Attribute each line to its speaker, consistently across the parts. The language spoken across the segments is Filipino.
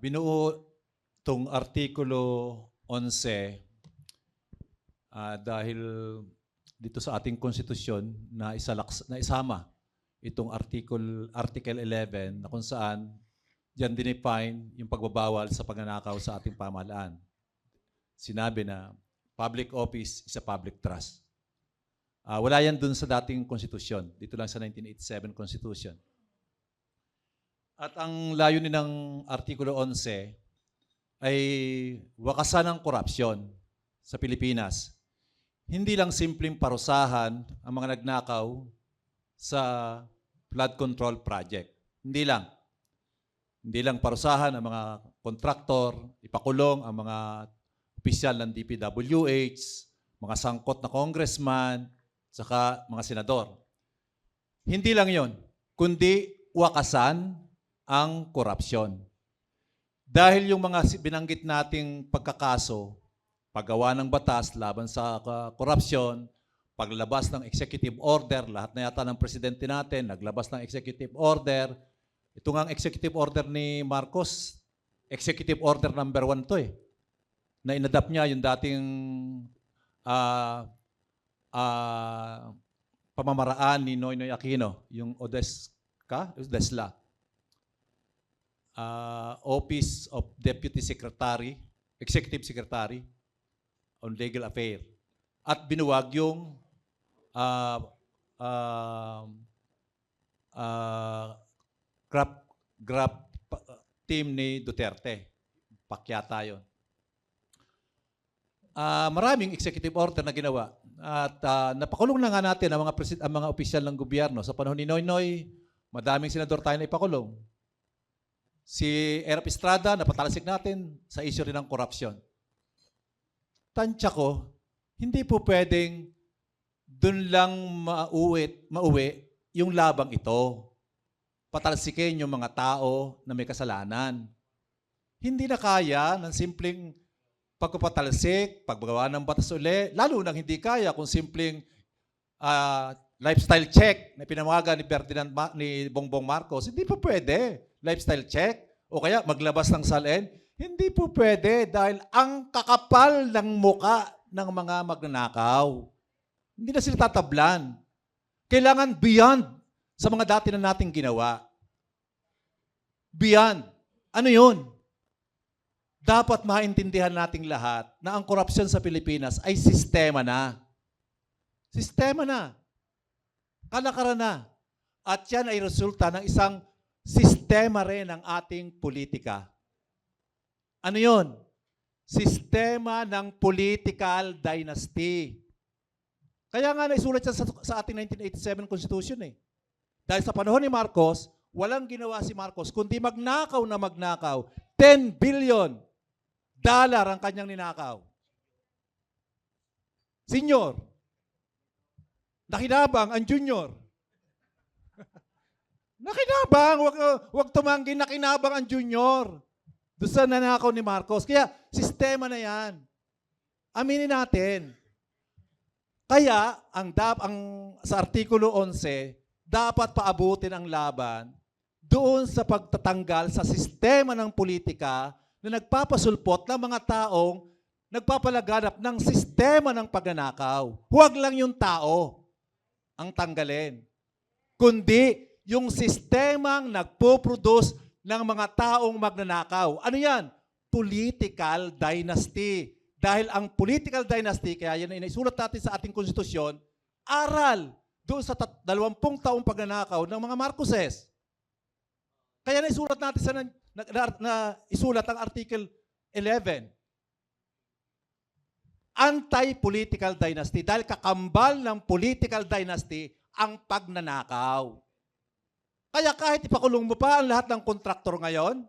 Speaker 1: binuo tong artikulo 11 ah, dahil dito sa ating konstitusyon na isalaks na isama itong article article 11 na kung saan diyan dinefine yung pagbabawal sa pagnanakaw sa ating pamahalaan. Sinabi na public office is a public trust. Ah, wala yan dun sa dating konstitusyon. Dito lang sa 1987 Constitution. At ang layunin ng Artikulo 11 ay wakasan ng korupsyon sa Pilipinas. Hindi lang simpleng parusahan ang mga nagnakaw sa flood control project. Hindi lang. Hindi lang parusahan ang mga kontraktor, ipakulong ang mga opisyal ng DPWH, mga sangkot na congressman, saka mga senador. Hindi lang yon, kundi wakasan ang korupsyon. Dahil yung mga binanggit nating pagkakaso, paggawa ng batas laban sa korupsyon, paglabas ng executive order, lahat na yata ng presidente natin naglabas ng executive order. Ito nga ang executive order ni Marcos, executive order number one to eh. Na inadapt niya yung dating ah, ah, pamamaraan ni Noynoy Aquino, yung ODESCA, ODESLA. Ah, Office of Deputy Secretary, Executive Secretary on Legal Affairs. At binuwag yung ah, ah, ah, grab, grab pa- team ni Duterte. Pakyata yun. Ah, maraming executive order na ginawa. At ah, napakulong na nga natin ang mga, ang mga opisyal ng gobyerno. Sa panahon ni Noynoy, madaming senador tayo na ipakulong. Si Erap Estrada, napatalasik natin sa issue rin ng korupsyon. Tansya ko, hindi po pwedeng dun lang mauwi, mauwi yung labang ito. Patalsikin yung mga tao na may kasalanan. Hindi na kaya ng simpleng pagpapatalsik, pagbagawa ng batas uli, lalo nang hindi kaya kung simpleng ah, lifestyle check na pinamaga ni Ferdinand Ma- ni Bongbong Marcos, hindi po pwede. Lifestyle check o kaya maglabas ng salin, hindi po pwede dahil ang kakapal ng muka ng mga magnanakaw. Hindi na sila tatablan. Kailangan beyond sa mga dati na nating ginawa. Beyond. Ano yun? Dapat maintindihan nating lahat na ang korupsyon sa Pilipinas ay sistema na. Sistema na. Kalakaran na. At yan ay resulta ng isang sistema rin ng ating politika. Ano yon? Sistema ng political dynasty. Kaya nga naisulat yan sa, sa ating 1987 Constitution eh. Dahil sa panahon ni Marcos, walang ginawa si Marcos kundi magnakaw na magnakaw. 10 billion dollar ang kanyang ninakaw. Senior, nakinabang ang junior. nakinabang, wag, wag tumanggi, nakinabang ang junior. Doon sa nanakaw ni Marcos. Kaya, sistema na yan. Aminin natin. Kaya, ang, dap, ang sa Artikulo 11, dapat paabutin ang laban doon sa pagtatanggal sa sistema ng politika na nagpapasulpot ng mga taong nagpapalaganap ng sistema ng pagnanakaw. Huwag lang yung tao ang tanggalin, kundi yung sistemang nagpo-produce ng mga taong magnanakaw. Ano yan? Political dynasty. Dahil ang political dynasty, kaya yan ay naisulat natin sa ating konstitusyon, aral doon sa dalawampung taong pagnanakaw ng mga Marcoses. Kaya naisulat natin sa na, na- na isulat ang Article 11. Anti-political dynasty dahil kakambal ng political dynasty ang pagnanakaw. Kaya kahit ipakulong mo pa ang lahat ng kontraktor ngayon,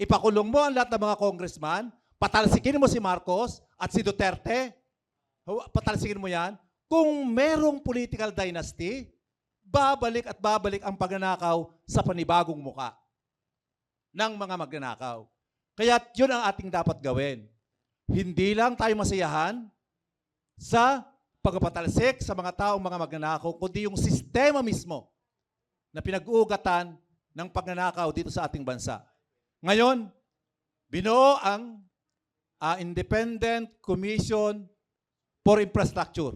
Speaker 1: ipakulong mo ang lahat ng mga congressman, patalsikin mo si Marcos at si Duterte, patalsikin mo yan, kung merong political dynasty, babalik at babalik ang pagnanakaw sa panibagong muka ng mga magnanakaw. Kaya yun ang ating dapat gawin. Hindi lang tayo masiyahan sa pagpapatalsik sa mga taong mga magnanakaw, kundi yung sistema mismo na pinag-uugatan ng pagnanakaw dito sa ating bansa. Ngayon, binuo ang ah, Independent Commission for Infrastructure.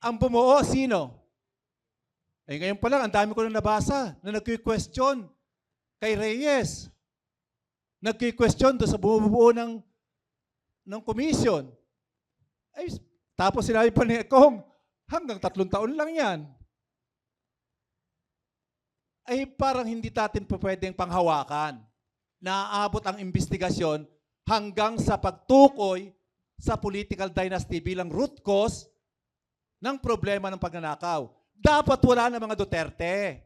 Speaker 1: Ang bumuo, sino? Eh ngayon pa lang, ang dami ko na nabasa na nagki-question kay Reyes. Nagki-question doon sa bumubuo ng, ng commission. Ay, tapos sinabi pa ni Kong, hanggang tatlong taon lang yan. Ay parang hindi natin pa pwedeng panghawakan. Naaabot ang investigasyon hanggang sa pagtukoy sa political dynasty bilang root cause ng problema ng pagnanakaw. Dapat wala na mga Duterte.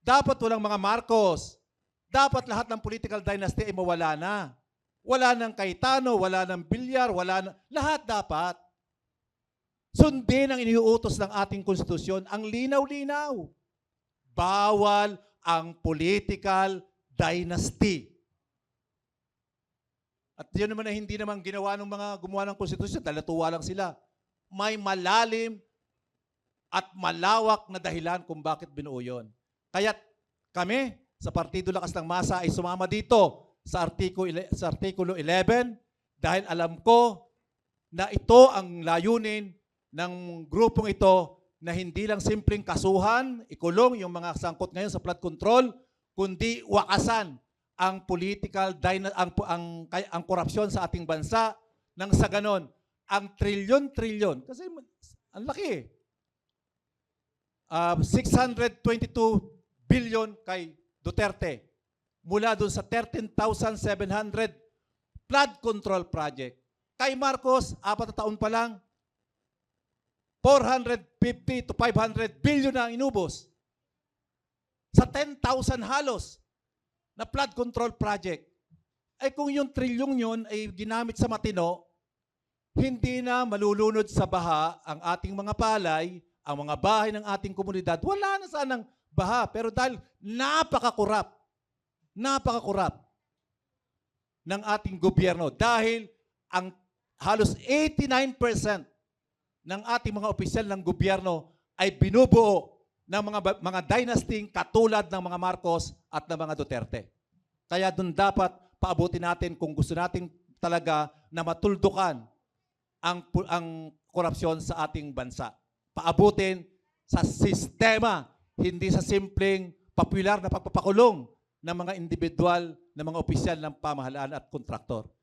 Speaker 1: Dapat walang mga Marcos. Dapat lahat ng political dynasty ay mawala na. Wala ng Cayetano, wala ng Bilyar, wala na, lahat dapat. Sundin ang iniuutos ng ating konstitusyon, ang linaw-linaw. Bawal ang political dynasty. At yun naman na hindi naman ginawa ng mga gumawa ng konstitusyon, dahil natuwa lang sila. May malalim at malawak na dahilan kung bakit binuo yun. Kaya kami sa Partido Lakas ng Masa ay sumama dito sa artikulo, sa artikulo 11 dahil alam ko na ito ang layunin ng grupong ito na hindi lang simpleng kasuhan, ikulong yung mga sangkot ngayon sa flood control, kundi wakasan ang political ang ang ang, ang korupsyon sa ating bansa nang sa ganon ang trilyon-trilyon kasi ang laki eh. Ah, 622 billion kay Duterte mula doon sa 13,700 flood control project. Kay Marcos, apat na taon pa lang, 450 to 500 billion na inubos. Sa 10,000 halos na flood control project. Ay kung yung trilyong yun ay ginamit sa matino, hindi na malulunod sa baha ang ating mga palay, ang mga bahay ng ating komunidad. Wala na sanang baha. Pero dahil napakakurap, napakakurap ng ating gobyerno. Dahil ang halos 89% ng ating mga opisyal ng gobyerno ay binubuo ng mga mga dynasty katulad ng mga Marcos at ng mga Duterte. Kaya doon dapat paabutin natin kung gusto natin talaga na matuldukan ang ang korupsyon sa ating bansa. Paabutin sa sistema, hindi sa simpleng popular na pagpapakulong ng mga individual na mga opisyal ng pamahalaan at kontraktor.